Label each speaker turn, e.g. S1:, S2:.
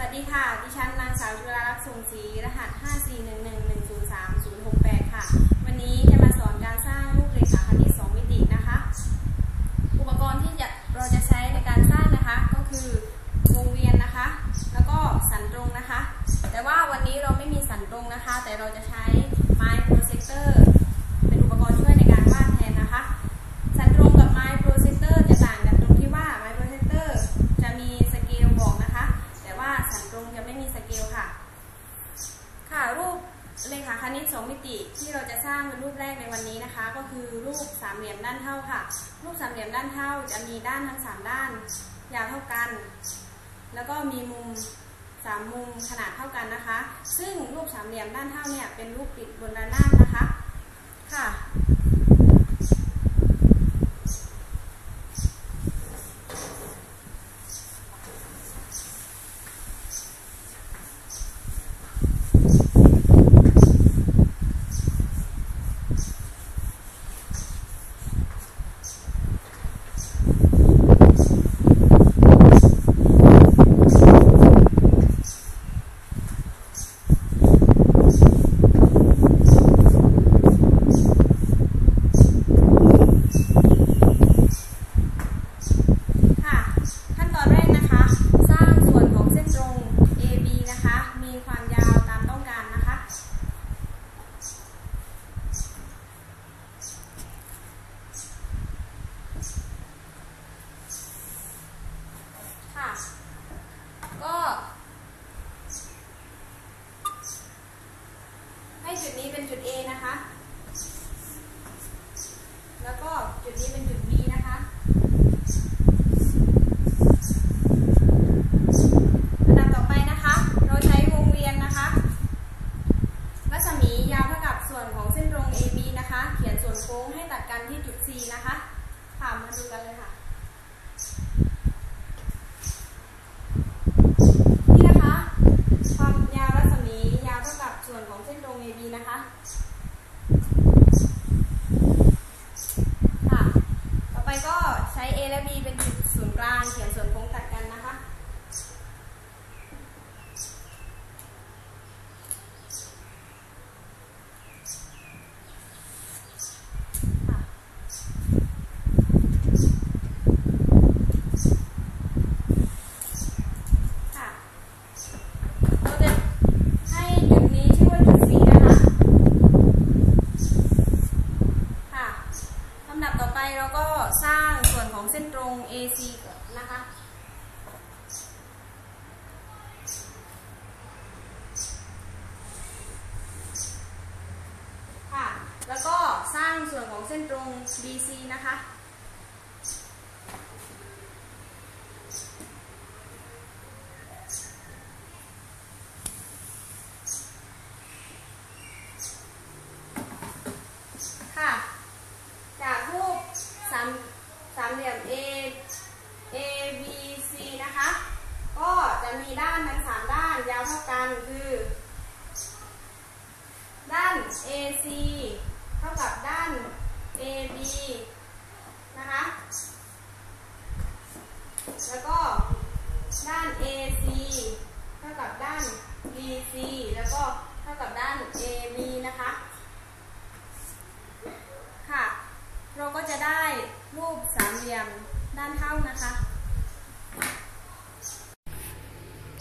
S1: วัสดีค่ะ ดิฉันนางสาวจุฬาลักษณ์สงศรีรหัส 5411103ค่ะ วันนี้จะมาสอนการสร้างรูปเรขาคณิต 2 มิตินะคะ อุปกรณ์ที่จะเราจะใช้ในการสร้างนะคะ ก็คือวงเวียนนะคะ แล้วก็สันตรงนะคะ แต่ว่าวันนี้เราไม่มีสันตรงนะคะ แต่เราจะใช้ไม้โปรเจคเตอร์เป็นอุปกรณ์ช่วยในการวาดแทนนะคะ สันตรงกับไม้โปรเจคเตอร์จะต่างกันตรงที่ว่าไม้โปรเจคเตอร์จะมีสเกลบอกนะคะ แต่ว่าสันตรงจะไม่มีสเกลค่ะ ค่ะรูปเล 2มิติที่เราจะสร้างเป็นรูปแรกในวันนี้นะคะ ก็คือรูปสามเหลี่ยมด้านเท่าค่ะ รูปสามเหลี่ยมด้านเท่าจะมีด้านทั้งสามด้านยาวเท่ากัน แล้วก็มีมุมสามมุมขนาดเท่ากันนะคะ ซึ่งรูปสามเหลี่ยมด้านเท่าเนี่ยเป็นรูปปิดบนระนาบนะคะค่ะขั้นตอนแรกนะคะ สร้างส่วนของเส้นตรง AB นะคะ มีความยาวตามต้องการนะคะ ค่ะ ก็ ให้จุดนี้ เป็นจุด A นะคะ แล้วก็จุดนี้เป็นจุด B นะคะ อันดับต่อไปนะคะ เราใช้วงเวียนนะคะ รัศมียาวเท่ากับส่วนของเส้นตรง AB นะคะ เขียนส่วนโค้งให้ตัดกันที่จุด C นะคะค่ะมาดูกันเลยค่ะ นี่นะคะ ความยาวรัศมียาวเท่ากับส่วนของเส้นตรง AB นะคะ ค่ะ ต่อไปก็ใช้ A และ B เป็นจุดศูนย์กลาง เขียนส่วนโค้งตัดกันนะคะ ค่ะค่ะเราจะให้จุดนี้ชื่อว่าจุด C นะคะ ค่ะลำดับต่อไปเราก็สร้างส่วนของเส้นตรง AC นะคะ ค่ะ แล้วก็สร้างส่วนของเส้นตรง BC นะคะ จากรูปสามสามเหลี่ยม A A B C นะคะ ก็จะมีด้านทั้งสามด้านยาวเท่ากันคือ ด้าน AC เท่ากับด้าน AB นะคะ แล้วก็ด้าน AC เท่ากับด้าน BC แล้วก็เท่ากับด้าน AB นะคะค่ะ เราก็จะได้ามเหลี่ยมด้านเท่านะคะ